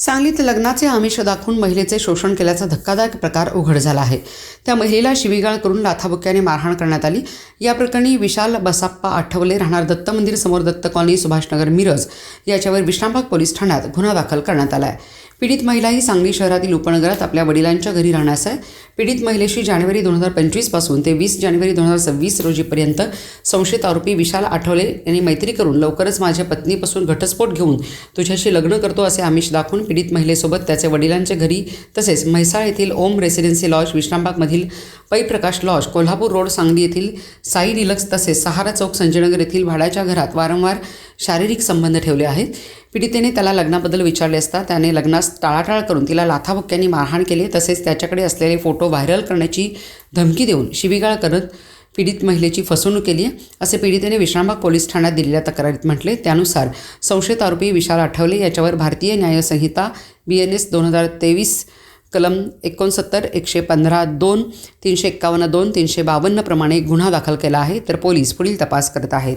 सांगलीत लग्नाचे आमिष दाखवून महिलेचे शोषण केल्याचा धक्कादायक प्रकार उघड झाला आहे. त्या महिलेला शिवीगाळ करून लाथाबुक्याने मारहाण करण्यात आली. या प्रकरणी विशाल बसाप्पा आठवले राहणार दत्त मंदिर समोर दत्त कॉलनी सुभाषनगर मिरज. याच्यावर विश्रामबाग पोलीस ठाण्यात गुन्हा दाखल करण्यात आला आहे पीडित महिला ही सांगली शहरातील उपनगरात आपल्या वडिलांच्या घरी राहण्यास आहे. पीडित महिलेशी जानेवारी दोन हजार पंचवीसपासून ते वीस जानेवारी दोन हजार सव्वीस रोजीपर्यंत संशयित आरोपी विशाल आठवले यांनी मैत्री करून लवकरच माझ्या पत्नीपासून घटस्फोट घेऊन तुझ्याशी लग्न करतो असे आमिष दाखवून पीडित महिलेसोबत त्याचे वडिलांच्या घरी तसेच म्हैसाळ येथील ओम रेसिडेन्सी लॉज विश्रामबागमधील पैप्रकाश लॉज कोल्हापूर रोड सांगली येथील साई डिलक्स तसेच सहारा चौक संजयनगर येथील भाड्याच्या घरात वारंवार शारीरिक संबंध ठेवले आहेत. पीडितेने त्याला लग्नाबद्दल विचारले असता त्याने लग्नास टाळाटाळ करून तिला लाथाबुक्क्यांनी मारहाण केले. तसेच त्याच्याकडे असलेले फोटो व्हायरल करण्याची धमकी देऊन शिवीगाळ करत पीडित महिलेची फसवणूक केली आहे. असे पीडितेने विश्रामबाग पोलीस ठाण्यात दिलेल्या तक्रारीत म्हटले. त्यानुसार संशयित आरोपी विशाल आठवले याच्यावर भारतीय न्यायसंहिता बी एन एस दोन हजार तेवीस कलम एकोणसत्तर एकशे पंधरा दोन तीनशे एक्कावन्न दोन तीनशे बावन्न प्रमाणे गुन्हा दाखल केला आहे. तर पोलीस पुढील तपास करत आहेत.